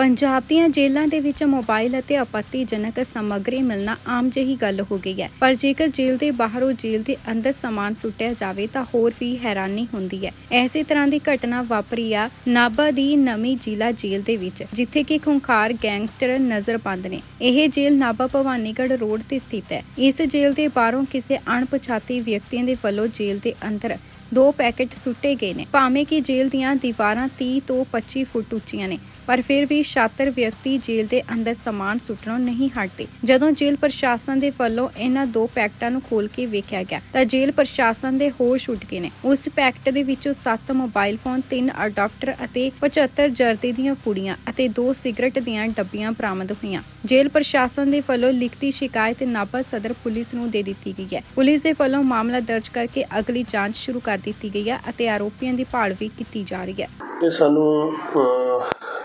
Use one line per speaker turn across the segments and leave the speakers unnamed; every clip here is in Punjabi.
ਪੰਜਾਬ ਦੀਆਂ ਜੇਲ੍ਹਾਂ ਦੇ ਵਿੱਚ ਮੋਬਾਈਲ ਅਤੇ ਆਪੱਤੀਜਨਕ ਸਮੱਗਰੀ ਮਿਲਣਾ ਆਮ ਜਿਹੀ ਗੱਲ ਹੋ ਗਈ ਹੈ। ਪਰ ਜੇਕਰ ਜੇਲ੍ਹ ਦੇ ਬਾਹਰੋਂ ਜੇਲ੍ਹ ਦੇ ਅੰਦਰ ਸਮਾਨ ਸੁੱਟਿਆ ਜਾਵੇ ਤਾਂ ਹੋਰ ਵੀ ਹੈਰਾਨੀ ਹੁੰਦੀ ਹੈ। ਐਸੀ ਤਰ੍ਹਾਂ ਦੀ ਘਟਨਾ ਵਾਪਰੀ ਆ ਨਾਭਾ ਦੀ ਨਵੀਂ ਜ਼ਿਲ੍ਹਾ ਜੇਲ੍ਹ ਦੇ ਵਿੱਚ, ਜਿੱਥੇ ਕਿ ਖੁੰਖਾਰ ਗੈਂਗਸਟਰ ਨਜ਼ਰਬੰਦ ਨੇ। ਇਹ ਜੇਲ੍ਹ ਨਾਭਾ ਭਵਾਨੀਗੜ੍ਹ ਰੋਡ ਤੇ ਸਥਿਤ ਹੈ। ਇਸ ਜੇਲ੍ਹ ਦੇ ਬਾਹਰੋਂ ਕਿਸੇ ਅਣਪਛਾਤੇ ਵਿਅਕਤੀਆਂ ਦੇ ਵੱਲੋਂ ਜੇਲ੍ਹ ਦੇ ਅੰਦਰ ਦੋ ਪੈਕੇਟ ਸੁੱਟੇ ਗਏ ਨੇ। ਭਾਵੇਂ ਕਿ ਜੇਲ੍ਹ ਦੀਆਂ ਦੀਵਾਰਾਂ 30 ਤੋਂ 25 ਫੁੱਟ ਉੱਚੀਆਂ ਨੇ, ਪਰ ਫਿਰ ਵੀ ਸ਼ਾਤਰ ਵਿਅਕਤੀ ਜੇਲ੍ਹ ਦੇ ਅੰਦਰ ਸਮਾਨ ਸੁੱਟਣੋਂ ਨਹੀਂ ਹਟਦੇ। ਜਦੋਂ ਜੇਲ੍ਹ ਪ੍ਰਸ਼ਾਸਨ ਦੇ ਵੱਲੋਂ ਇਹਨਾਂ ਦੋ ਪੈਕਟਾਂ ਨੂੰ ਖੋਲ ਕੇ ਵੇਖਿਆ ਗਿਆ, ਤਾਂ ਜੇਲ੍ਹ ਪ੍ਰਸ਼ਾਸਨ ਦੇ ਹੋਸ਼ ਉੱਡ ਗਏ ਨੇ। ਉਸ ਪੈਕਟ ਦੇ ਵਿੱਚੋਂ 7 ਮੋਬਾਈਲ ਫੋਨ 3 ਅਡਾਪਟਰ ਅਤੇ 75 ਜਰਦੀ ਦੀਆਂ ਪੁੜੀਆਂ ਅਤੇ ਦੋ ਸਿਗਰਟ ਦੀਆਂ ਡੱਬੀਆਂ ਬਰਾਮਦ ਹੋਈਆਂ। ਜੇਲ੍ਹ ਪ੍ਰਸ਼ਾਸਨ ਦੇ ਵੱਲੋਂ ਲਿਖਤੀ ਸ਼ਿਕਾਇਤ ਨਾਭਾ ਸਦਰ ਪੁਲਿਸ ਨੂੰ ਦੇ ਦਿੱਤੀ ਗਈ ਹੈ। ਪੁਲਿਸ ਦੇ ਵੱਲੋਂ ਮਾਮਲਾ ਦਰਜ ਕਰਕੇ ਅਗਲੀ ਜਾਂਚ ਸ਼ੁਰੂ ਕਰ ਦਿੱਤੀ ਗਈ ਹੈ ਅਤੇ ਆਰੋਪੀਆਂ ਦੀ ਭਾਲ ਵੀ ਕੀਤੀ ਜਾ ਰਹੀ ਹੈ।
ਇਹ ਸਾਨੂੰ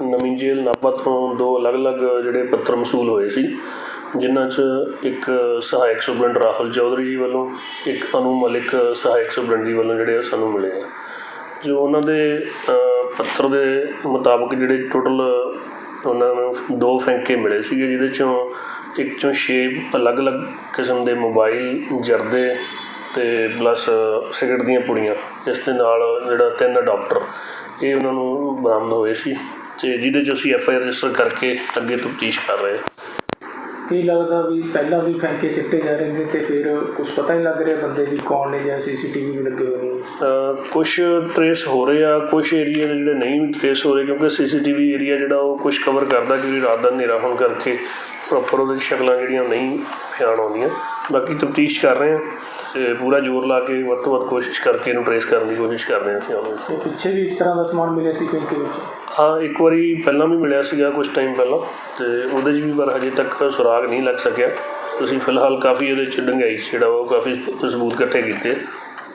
ਨਵੀਂ ਜੇਲ੍ਹ ਨਾਭਾ ਤੋਂ ਦੋ ਅਲੱਗ-ਅਲੱਗ ਜਿਹੜੇ ਪੱਤਰ ਮਸੂਲ ਹੋਏ ਸੀ, ਜਿਨ੍ਹਾਂ 'ਚ ਇੱਕ ਸਹਾਇਕ ਸੁਪਰਡੈਂਟ ਰਾਹੁਲ ਚੌਧਰੀ ਜੀ ਵੱਲੋਂ, ਇੱਕ ਅਨੂ ਮਲਿਕ ਸਹਾਇਕ ਸੁਪਰਡੈਂਟ ਜੀ ਵੱਲੋਂ ਜਿਹੜੇ ਆ ਸਾਨੂੰ ਮਿਲੇ ਆ। ਜੋ ਉਹਨਾਂ ਦੇ ਪੱਤਰ ਦੇ ਮੁਤਾਬਕ ਜਿਹੜੇ ਟੋਟਲ ਉਹਨਾਂ ਨੂੰ ਦੋ ਫੈਂਕੇ ਮਿਲੇ ਸੀਗੇ, ਜਿਹਦੇ ਚੋਂ ਇੱਕ ਚੋਂ 6 ਅਲੱਗ-ਅਲੱਗ ਕਿਸਮ ਦੇ ਮੋਬਾਈਲ ਜਰਦੇ ਤੇ ਪਲੱਸ ਸਿਗਰਟ ਦੀਆਂ ਪੁੜੀਆਂ ਇਸ ਦੇ ਨਾਲ ਜਿਹੜਾ ਤਿੰਨ ਅਡਾਪਟਰ ਇਹ ਉਹਨਾਂ ਨੂੰ ਬਰਾਮਦ ਹੋਏ ਸੀ ਤੇ ਜਿਹਦੇ 'ਚ ਅਸੀਂ ਐਫ ਆਈ ਆਰ ਰਜਿਸਟਰ ਕਰਕੇ ਅੱਗੇ ਤਫਤੀਸ਼ ਕਰ ਰਹੇ ਹਾਂ।
ਕੀ ਲੱਗਦਾ ਵੀ ਪਹਿਲਾਂ ਵੀ ਫੈਂਕੇ ਸਿੱਟੇ ਜਾ ਰਹੇ ਨੇ ਤੇ ਫਿਰ ਕੁਝ ਪਤਾ ਨਹੀਂ ਲੱਗ ਰਿਹਾ ਬੰਦੇ ਵੀ ਕੌਣ ਨੇ ਜਾਂ ਸੀਸੀਟੀਵੀ ਵੀ ਲੱਗੇ ਹੋਏ ਨੇ?
ਕੁਝ ਟਰੇਸ ਹੋ ਰਹੇ ਆ ਕੁਝ ਏਰੀਆ ਜਿਹੜੇ ਨਹੀਂ ਟਰੇਸ ਹੋ ਰਹੇ ਕਿਉਂਕਿ ਸੀਸੀਟੀਵੀ ਏਰੀਆ ਜਿਹੜਾ ਉਹ ਕੁਝ ਕਵਰ ਕਰਦਾ ਕਿਉਂਕਿ ਰਾਤ ਦਾ ਹਨੇਰਾ ਹੋਣ ਕਰਕੇ ਪ੍ਰੋਪਰ ਉਹਦੀ ਸ਼ਕਲਾਂ ਜਿਹੜੀਆਂ ਨਹੀਂ ਪਛਾਣ ਆਉਂਦੀਆਂ। ਬਾਕੀ ਤਫਤੀਸ਼ ਕਰ ਰਹੇ ਆ ਤੇ ਪੂਰਾ ਜ਼ੋਰ ਲਾ ਕੇ ਵੱਧ ਤੋਂ ਵੱਧ ਕੋਸ਼ਿਸ਼ ਕਰਕੇ ਇਹਨੂੰ ਟਰੇਸ ਕਰਨ ਦੀ ਕੋਸ਼ਿਸ਼ ਕਰ ਰਹੇ ਹਾਂ ਅਸੀਂ
ਤੇ ਪਿੱਛੇ ਵੀ ਇਸ ਤਰ੍ਹਾਂ ਦਾ ਸਮਾਨ ਮਿਲਿਆ ਸੀ ਵਿੱਚ?
ਹਾਂ ਇੱਕ ਵਾਰੀ ਪਹਿਲਾਂ ਵੀ ਮਿਲਿਆ ਸੀਗਾ ਕੁਝ ਟਾਈਮ ਪਹਿਲਾਂ ਤੇ ਉਹਦੇ 'ਚ ਵੀ ਪਰ ਹਜੇ ਤੱਕ ਸੁਰਾਗ ਨਹੀਂ ਲੱਗ ਸਕਿਆ। ਤੁਸੀਂ ਫਿਲਹਾਲ ਕਾਫੀ ਇਹਦੇ 'ਚ ਡੰਗਾਈ ਜਿਹੜਾ ਉਹ ਕਾਫੀ ਸਬੂਤ ਇਕੱਠੇ ਕੀਤੇ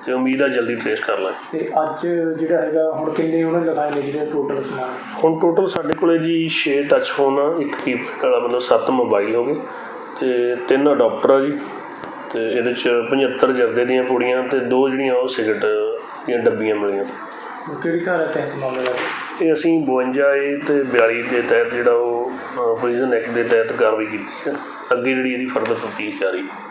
ਤੇ ਉਮੀਦ ਆ ਜਲਦੀ ਟਰੇਸ ਕਰ ਲਾਂਗੇ।
ਤੇ ਅੱਜ ਜਿਹੜਾ ਹੈਗਾ ਹੁਣ ਕਿੰਨੇ ਉਹਨਾਂ ਲਗਾਏ ਨੇ ਜਿਹੜੇ ਟੋਟਲ ਸਮਾਨ?
ਹੁਣ ਟੋਟਲ ਸਾਡੇ ਕੋਲੇ ਜੀ 6 ਟੱਚ ਫੋਨ ਆ ਇੱਕ ਕੀਪੈਡ ਵਾਲਾ ਮਤਲਬ 7 ਮੋਬਾਈਲ ਹੋ ਗਏ ਤੇ ਤਿੰਨ ਅਡਾਪਟਰ ਆ ਜੀ। ਤੇ ਇਹਦੇ ਚ 75 ਜਰਦੇ ਦੀਆਂ ਪੁੜੀਆਂ ਤੇ ਦੋ ਜਿਹੜੀਆਂ ਉਹ ਸਿਗਰਟ ਦੀਆਂ ਡੱਬੀਆਂ ਮਿਲੀਆਂ।
ਕਿਹੜੀ ਧਾਰਾ ਤਹਿਤ ਮਾਮਲਾ
ਇਹ ਅਸੀਂ 52 ਏ ਤੇ 42 ਦੇ ਤਹਿਤ ਜਿਹੜਾ ਉਹ ਪ੍ਰਿਜ਼ਨ ਐਕਟ ਦੇ ਤਹਿਤ ਕਾਰਵਾਈ ਕੀਤੀ ਹੈ। ਅੱਗੇ ਜਿਹੜੀ ਇਹਦੀ ਫਰਦਰ ਤਫਤੀਸ਼ ਜਾਰੀ। ਹੈ